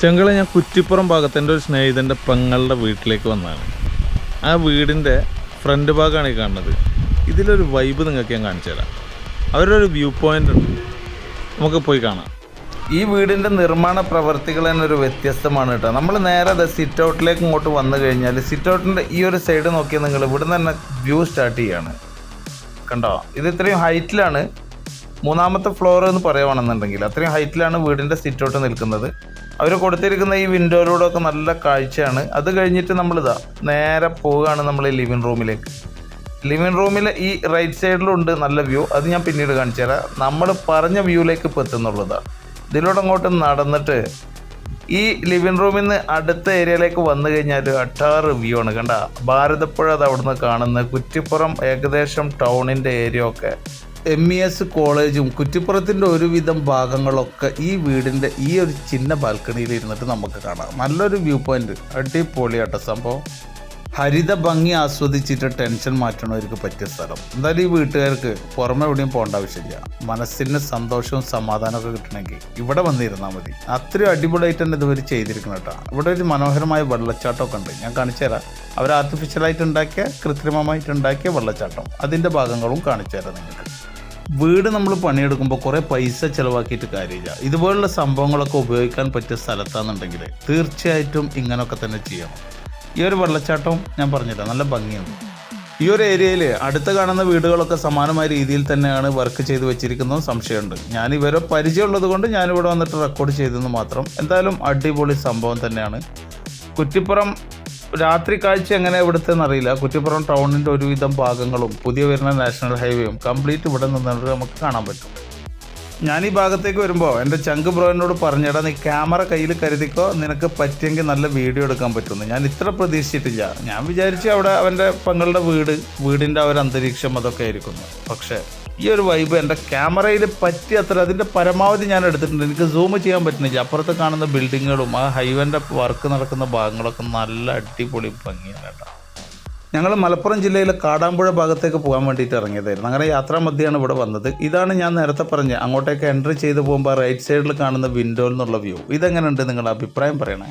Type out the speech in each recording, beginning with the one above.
ചെങ്കള ഞാൻ കുറ്റിപ്പുറം ഭാഗത്ത് എന്റെ ഒരു സ്നേഹിതന്റെ പെങ്ങളുടെ വീട്ടിലേക്ക് വന്നതാണ്. ആ വീടിന്റെ ഫ്രണ്ട് ഭാഗമാണ് ഈ കാണുന്നത്. ഇതിലൊരു വൈബ് നിങ്ങൾക്ക് ഞാൻ കാണിച്ചു തരാം. അവരുടെ ഒരു വ്യൂ പോയിന്റ് ഉണ്ട്. നമുക്ക് പോയി കാണാം. ഈ വീടിന്റെ നിർമ്മാണ പ്രവർത്തികൾ തന്നെ ഒരു വ്യത്യസ്തമാണ് കേട്ടോ. നമ്മൾ നേരെ അത് സിറ്റ് ഔട്ടിലേക്ക് ഇങ്ങോട്ട് വന്നു കഴിഞ്ഞാൽ സിറ്റ് ഔട്ടിന്റെ ഈ ഒരു സൈഡ് നോക്കിയാൽ നിങ്ങൾ ഇവിടെ തന്നെ വ്യൂ സ്റ്റാർട്ട് ചെയ്യാണ്. കണ്ടോ? ഇത് ഇത്രയും ഹൈറ്റിലാണ് മൂന്നാമത്തെ ഫ്ലോർ എന്ന് പറയുവാണെന്നുണ്ടെങ്കിൽ അത്രയും ഹൈറ്റിലാണ് വീടിന്റെ സിറ്റ് ഔട്ട് നിൽക്കുന്നത്. അവർ കൊടുത്തിരിക്കുന്ന ഈ വിൻഡോയിലൂടെ ഒക്കെ നല്ല കാഴ്ചയാണ്. അത് കഴിഞ്ഞിട്ട് നമ്മളിതാ നേരെ പോവുകയാണ് നമ്മൾ ലിവിങ് റൂമിലേക്ക്. ലിവിങ് റൂമിൽ ഈ റൈറ്റ് സൈഡിലുണ്ട് നല്ല വ്യൂ. അത് ഞാൻ പിന്നീട് കാണിച്ചു തരാം. നമ്മൾ പറഞ്ഞ വ്യൂയിലേക്ക് ഇപ്പോൾ എത്തുന്നുള്ളതാണ് ഇതിലൂടെ അങ്ങോട്ട് നടന്നിട്ട് ഈ ലിവിങ് റൂമിൽ നിന്ന് അടുത്ത ഏരിയയിലേക്ക് വന്നു കഴിഞ്ഞാൽ ഒരു അട്ടാറ് വ്യൂ ആണ്. കണ്ട? ഭാരതപ്പുഴ അത് അവിടുന്ന് കാണുന്നത്. കുറ്റിപ്പുറം ഏകദേശം ടൗണിന്റെ ഏരിയ ഒക്കെ എം ഇ എസ് കോളേജും കുറ്റിപ്പുറത്തിന്റെ ഒരുവിധം ഭാഗങ്ങളൊക്കെ ഈ വീടിന്റെ ഈ ഒരു ചിന്ന ബാൽക്കണിയിൽ ഇരുന്നിട്ട് നമുക്ക് കാണാം. നല്ലൊരു വ്യൂ പോയിന്റ്. അടിപൊളിയാട്ടോ സംഭവം. ഹരിത ഭംഗി ആസ്വദിച്ചിട്ട് ടെൻഷൻ മാറ്റണവർക്ക് പറ്റിയ സ്ഥലം. എന്തായാലും ഈ വീട്ടുകാർക്ക് പുറമെ എവിടെയും പോകേണ്ട ആവശ്യമില്ല. മനസ്സിന് സന്തോഷവും സമാധാനമൊക്കെ കിട്ടണമെങ്കിൽ ഇവിടെ വന്നിരുന്നാൽ മതി. അത്രയും അടിപൊളിയായിട്ട് തന്നെ ഇതുവരെ ചെയ്തിരിക്കണം കേട്ടോ. ഇവിടെ ഒരു മനോഹരമായ വെള്ളച്ചാട്ടമൊക്കെ ഉണ്ട്. ഞാൻ കാണിച്ചു തരാം. അവർ ആർട്ടിഫിഷ്യലായിട്ട് ഉണ്ടാക്കിയ കൃത്രിമമായിട്ട് വെള്ളച്ചാട്ടം. അതിന്റെ ഭാഗങ്ങളും കാണിച്ചു തരാം നിങ്ങൾക്ക്. വീട് നമ്മൾ പണിയെടുക്കുമ്പോൾ കുറേ പൈസ ചിലവാക്കിയിട്ട് കാര്യമില്ല. ഇതുപോലുള്ള സംഭവങ്ങളൊക്കെ ഉപയോഗിക്കാൻ പറ്റിയ സ്ഥലത്താണെന്നുണ്ടെങ്കിൽ തീർച്ചയായിട്ടും ഇങ്ങനെയൊക്കെ തന്നെ ചെയ്യണം. ഈ ഒരു വെള്ളച്ചാട്ടവും ഞാൻ പറഞ്ഞില്ല നല്ല ഭംഗിയുണ്ട്. ഈ ഒരു ഏരിയയിൽ അടുത്ത് കാണുന്ന വീടുകളൊക്കെ സമാനമായ രീതിയിൽ തന്നെയാണ് വർക്ക് ചെയ്ത് വെച്ചിരിക്കുന്നത് സംശയമുണ്ട്. ഞാൻ ഇവരെ പരിചയമുള്ളത് കൊണ്ട് ഞാനിവിടെ വന്നിട്ട് റെക്കോർഡ് ചെയ്തെന്ന് മാത്രം. എന്തായാലും അടിപൊളി സംഭവം തന്നെയാണ്. കുറ്റിപ്പുറം രാത്രി കാഴ്ച എങ്ങനെ ഇവിടുത്തെ അറിയില്ല. കുറ്റിപ്പുറം ടൗണിന്റെ ഒരുവിധം ഭാഗങ്ങളും പുതിയ വരുന്ന നാഷണൽ ഹൈവേയും കംപ്ലീറ്റ് ഇവിടെ നിന്നുകൊണ്ട് നമുക്ക് കാണാൻ പറ്റും. ഞാൻ ഈ ഭാഗത്തേക്ക് വരുമ്പോൾ എന്റെ ചങ്ക് ബ്രോയിനോട് പറഞ്ഞിടാ നീ ക്യാമറ കയ്യിൽ കരുതിക്കോ? നിനക്ക് പറ്റിയെങ്കിൽ നല്ല വീഡിയോ എടുക്കാൻ പറ്റുമെന്ന്. ഞാൻ ഇത്ര പ്രതീക്ഷിച്ചിട്ടില്ല. ഞാൻ വിചാരിച്ചു അവിടെ അവന്റെ പങ്ങളുടെ വീട് വീടിന്റെ ആ ഒരു അന്തരീക്ഷം അതൊക്കെ ആയിരിക്കുന്നു. പക്ഷേ ഈ ഒരു വൈബ് എന്റെ ക്യാമറയിൽ പറ്റി അത്ര അതിന്റെ പരമാവധി ഞാൻ എടുത്തിട്ടുണ്ട്. എനിക്ക് സൂം ചെയ്യാൻ പറ്റുന്നില്ല. അപ്പുറത്ത് കാണുന്ന ബിൽഡിങ്ങുകളും ആ ഹൈവേന്റെ വർക്ക് നടക്കുന്ന ഭാഗങ്ങളൊക്കെ നല്ല അടിപൊളി ഭംഗിയാണ് കേട്ടോ. ഞങ്ങൾ മലപ്പുറം ജില്ലയിലെ കാടാമ്പുഴ ഭാഗത്തേക്ക് പോകാൻ വേണ്ടിയിട്ട് ഇറങ്ങിയതായിരുന്നു. അങ്ങനെ യാത്രാ മധ്യയാണ് ഇവിടെ വന്നത്. ഇതാണ് ഞാൻ നേരത്തെ പറഞ്ഞത്. അങ്ങോട്ടേക്ക് എൻട്രി ചെയ്ത് പോകുമ്പോൾ റൈറ്റ് സൈഡിൽ കാണുന്ന വിൻഡോയിൽ നിന്നുള്ള വ്യൂ ഇതെങ്ങനെയുണ്ട് നിങ്ങളുടെ അഭിപ്രായം പറയണേ?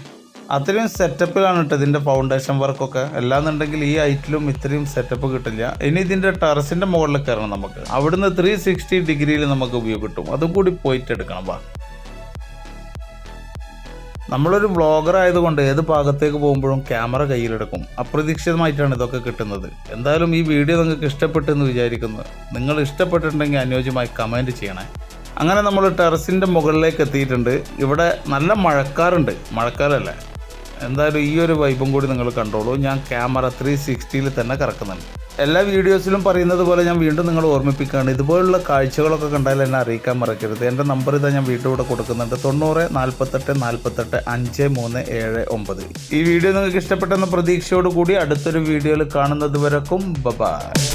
അത്രയും സെറ്റപ്പിലാണ് കേട്ടോ ഇതിന്റെ ഫൗണ്ടേഷൻ വർക്കൊക്കെ അല്ലാന്നുണ്ടെങ്കിൽ ഈ ഹൈറ്റിലും ഇത്രയും സെറ്റപ്പ് കിട്ടില്ല. ഇനി ഇതിന്റെ ടെറസിന്റെ മുകളിൽ കയറണം നമുക്ക്. അവിടുന്ന് ത്രീ സിക്സ്റ്റി ഡിഗ്രിയിൽ നമുക്ക് വ്യൂ കിട്ടും. അതും കൂടി പോയിട്ട് എടുക്കണം വാ. നമ്മളൊരു വ്ളോഗർ ആയതുകൊണ്ട് ഏത് ഭാഗത്തേക്ക് പോകുമ്പോഴും ക്യാമറ കയ്യിലെടുക്കും. അപ്രതീക്ഷിതമായിട്ടാണ് ഇതൊക്കെ കിട്ടുന്നത്. എന്തായാലും ഈ വീഡിയോ നിങ്ങൾക്ക് ഇഷ്ടപ്പെട്ടെന്ന് വിചാരിക്കുന്നു. നിങ്ങൾ ഇഷ്ടപ്പെട്ടിട്ടുണ്ടെങ്കിൽ അനുയോജ്യമായി കമന്റ് ചെയ്യണേ. അങ്ങനെ നമ്മൾ ടെറസിന്റെ മുകളിലേക്ക് എത്തിയിട്ടുണ്ട്. ഇവിടെ നല്ല മഴക്കാറുണ്ട്. മഴക്കാലല്ലേ? എന്തായാലും ഈ ഒരു വൈബും കൂടി നിങ്ങൾ കണ്ടോളൂ. ഞാൻ ക്യാമറ ത്രീ സിക്സ്റ്റിയിൽ തന്നെ കറക്കുന്നുണ്ട്. എല്ലാ വീഡിയോസിലും പറയുന്നത് പോലെ ഞാൻ വീണ്ടും നിങ്ങൾ ഓർമ്മിപ്പിക്കുകയാണ്. ഇതുപോലുള്ള കാഴ്ചകളൊക്കെ കണ്ടാൽ എന്നെ അറിയിക്കാൻ മറക്കരുത്. എന്റെ നമ്പർ ഇതാ ഞാൻ വീണ്ടും ഇവിടെ കൊടുക്കുന്നുണ്ട്. തൊണ്ണൂറ് നാൽപ്പത്തെട്ട് നാൽപ്പത്തെട്ട് അഞ്ച് മൂന്ന് ഏഴ് ഒമ്പത്. ഈ വീഡിയോ നിങ്ങൾക്ക് ഇഷ്ടപ്പെട്ടെന്ന പ്രതീക്ഷയോടുകൂടി അടുത്തൊരു വീഡിയോയിൽ കാണുന്നത് വരക്കും. ബബായ്